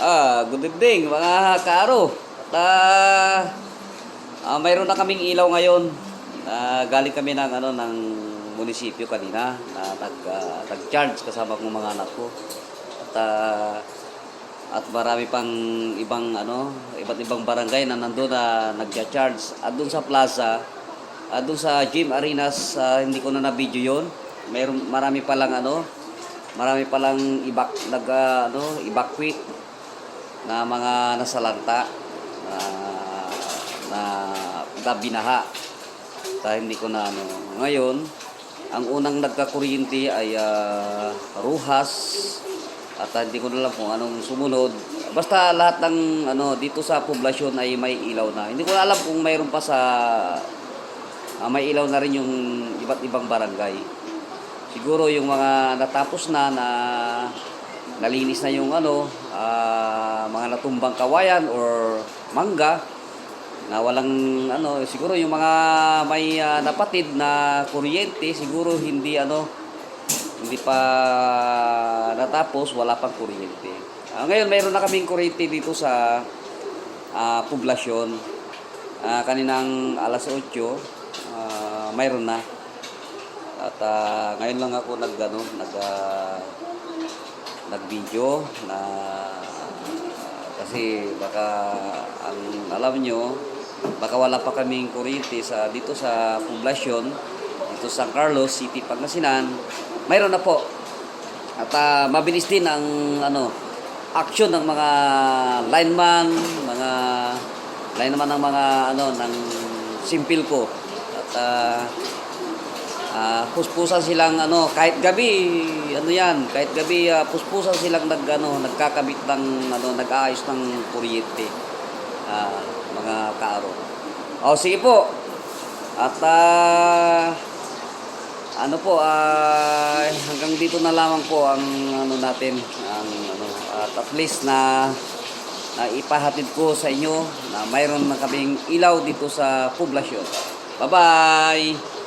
Ah, good evening mga kaaro. At ah, ah, mayroon na kaming ilaw ngayon. Ah, galing kami ng ano ng munisipyo kanina na nag ah, nag-charge kasama kong mga anak ko. At ah, at marami pang ibang ano, iba't ibang barangay na nandoon na nagcha-charge. At doon sa plaza, at doon sa gym arenas, ah, hindi ko na na-video 'yon. Mayroon marami pa lang ano, marami pa lang ibak nag ah, ano, evacuate na mga nasalanta na na na binaha. Dahil hindi ko na ano. Ngayon, ang unang nagkakuryente ay ah, ruhas at ah, hindi ko na alam kung anong sumunod. Basta lahat ng ano dito sa poblasyon ay may ilaw na. Hindi ko na alam kung mayroon pa sa ah, may ilaw na rin yung iba't ibang barangay. Siguro yung mga natapos na na nalinis na yung ano, ah, mga natumbang kawayan or mangga na walang ano, siguro yung mga may ah, napatid na kuryente, siguro hindi ano, hindi pa natapos, wala pang kuryente. Ah, ngayon, mayroon na kaming kuryente dito sa ah, poblasyon. Ah, kaninang alas 8, ah, mayroon na. At ah, ngayon lang ako nag ano, nag ah, nag-video na kasi baka ang alam nyo baka wala pa kaming kuryente sa dito sa poblasyon dito sa San Carlos City Pangasinan mayroon na po. At ah, mabilis din ang ano action ng mga lineman mga lineman ng mga ano ng simpil ko. At ah, Ah, puspusan silang ano kahit gabi ano yan kahit gabi ah, puspusan silang nag ano nagkakabit ng ano nag-aayos ng kuryente ah, mga kaaro. O sige po. At ah, ano po ah, hanggang dito na lamang po ang ano natin ang ano at at least na na ipahatid ko sa inyo na mayroon na kaming ilaw dito sa poblasyon. Bye-bye!